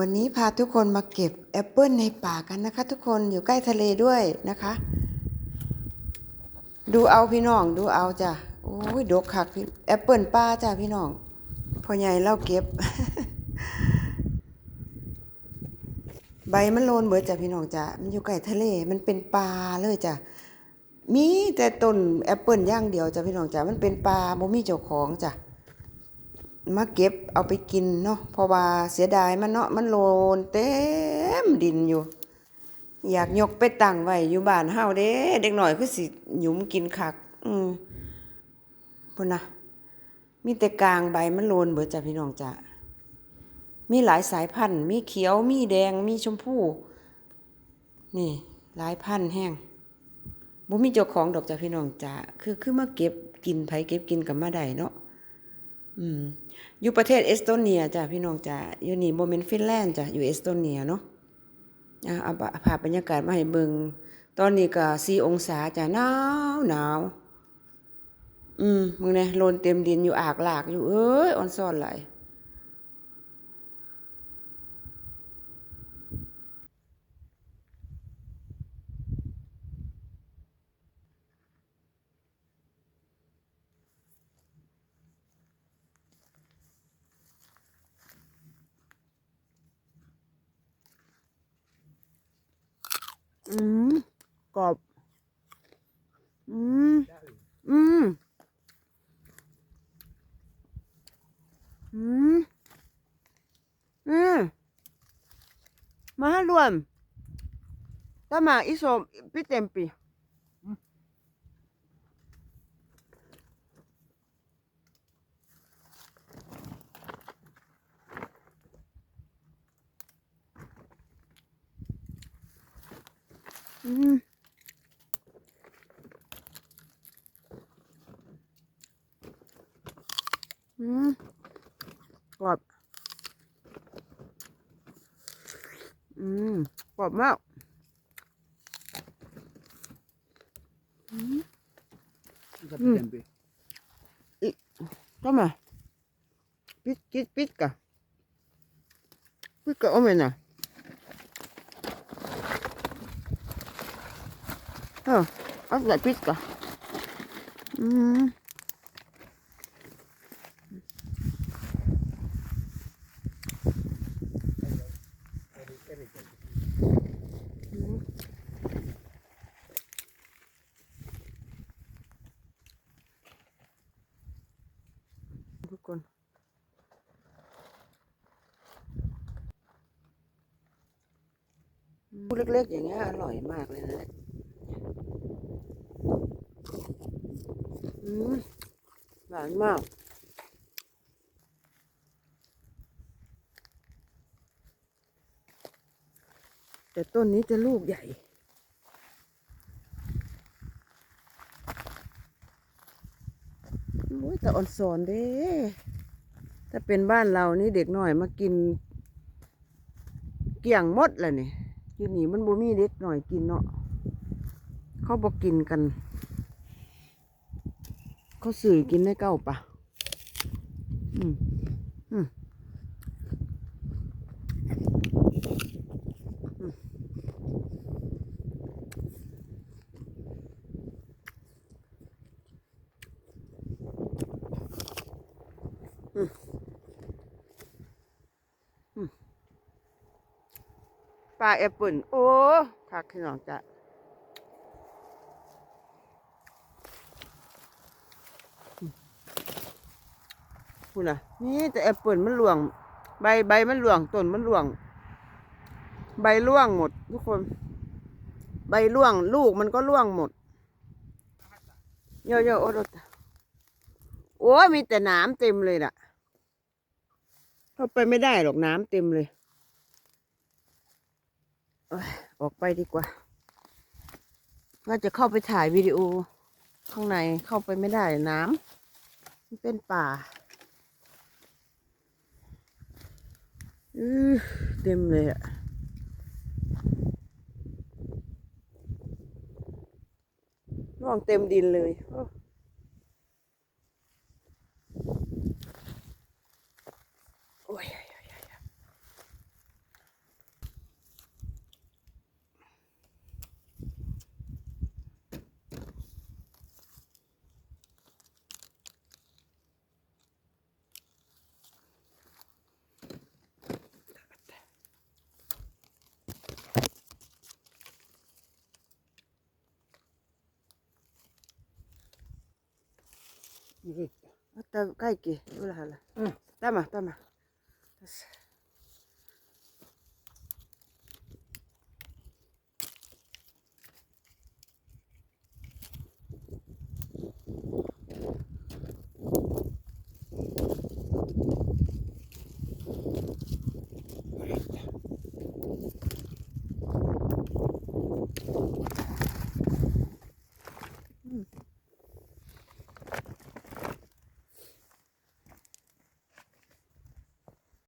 วันนี้พาทุกคนมาเก็บแอปเปิลในป่ากันนะคะ ทุกคนอยู่ใกล้ทะเลด้วยนะคะ ดูเอาพี่น้องดูเอาจ้ะโอ้ยดกคักพี่แอปเปิลป่าจ้ะพี่น้องพ่อใหญ่เล่าเก็บ ใบมันโลนเบิดจ้ะพี่น้องจ้ะมันอยู่ใกล้ทะเลมันเป็นป่าเลยจ้ะมีแต่ต้นแอปเปิลย่างเดียวจ้ะพี่น้องจ้ะมันเป็นป่าบ่มีเจ้าของจ้ะ มาเก็บเอาไปกินเนาะเพราะว่าเสียดายมันเนาะมันโลนเต็มดินอยู่ อยากยกไปตั้งไว้อยู่บ้านเฮาเด้ เด็กหน่อยคือสิหยุมกินคัก อืมพุ่นนะมีแต่กลางใบมันโลนเบิดจ้ะพี่น้องจ้ะมีหลายสายพันธุ์ มีเขียวมีแดงมีชมพูนี่ หลายพันธุ์แห้งบ่มีเจ้าของดอกจ้ะพี่น้องจ้ะคือคือมาเก็บกินไผเก็บกินกับมาได้เนาะ อืมอยู่ประเทศเอสโตเนียจ้ะพี่น้องจ้ะอยู่นี่โมเมนฟินแลนด์จ้ะอยู่เอสโตเนียเนาะอะเอาภาพบรรยากาศมาให้เบิงตอนนี้ก็สี่องศาจ้ะหนาวหนาวอืมมึงเนี่ยโลนเต็มดินอยู่อากหลากอยู่เอ้ยออนซ่อนไหล อืมกรอบ อืม อืม อืม อืม มาให้รวมถ้ามาอีโซพี่เต็มปี อืมอืมกรอบ อืมกรอบมาก Capitán B. ก็มาปิดปิดปิดกะปิดกะโอเมนอะเออเอา ใส่ปิดกะอืมทุกคนพูดเล็กๆอย่างเงี้ยอร่อยมากเลยนะอืม หวานมากแต่ต้นนี้จะลูกใหญ่ โอ้ยแต่อ่อนสอนเด้ ถ้าเป็นบ้านเรานี่เด็กหน้อยมากิน เกี่ยงมดเลยนี่อยู่นี่มันบ่มีเด็กหน่อยกินเนาะ เขาบอกกินกัน เขาสื่อกินได้เก้าปะอืมอืมปลาแอปเปิลโอ้คักพี่น้องจ้ะ พูดนะนี่แต่แอปเปิลมันหลวง ใบใบมันหลวงต้นมันหลวง ใบร่วงหมด ทุกคน ใบร่วง ลูกมันก็ร่วงหมดเยอะๆโอ้รถโอ้มีแต่น้ำเต็มเลยล่ะ เข้าไปไม่ได้หรอกน้ำเต็มเลยออกไปดีกว่าว่าจะเข้าไปถ่ายวิดีโอ ข้างในเข้าไปไม่ได้น้ำมันเป็นป่า อือ เต็มเลยอะร่วงเต็มดินเลยโอ้โอ้ย Dritta. Ottaa kaikki ylhäällä. Mm. Tämä, tämä. Tässä.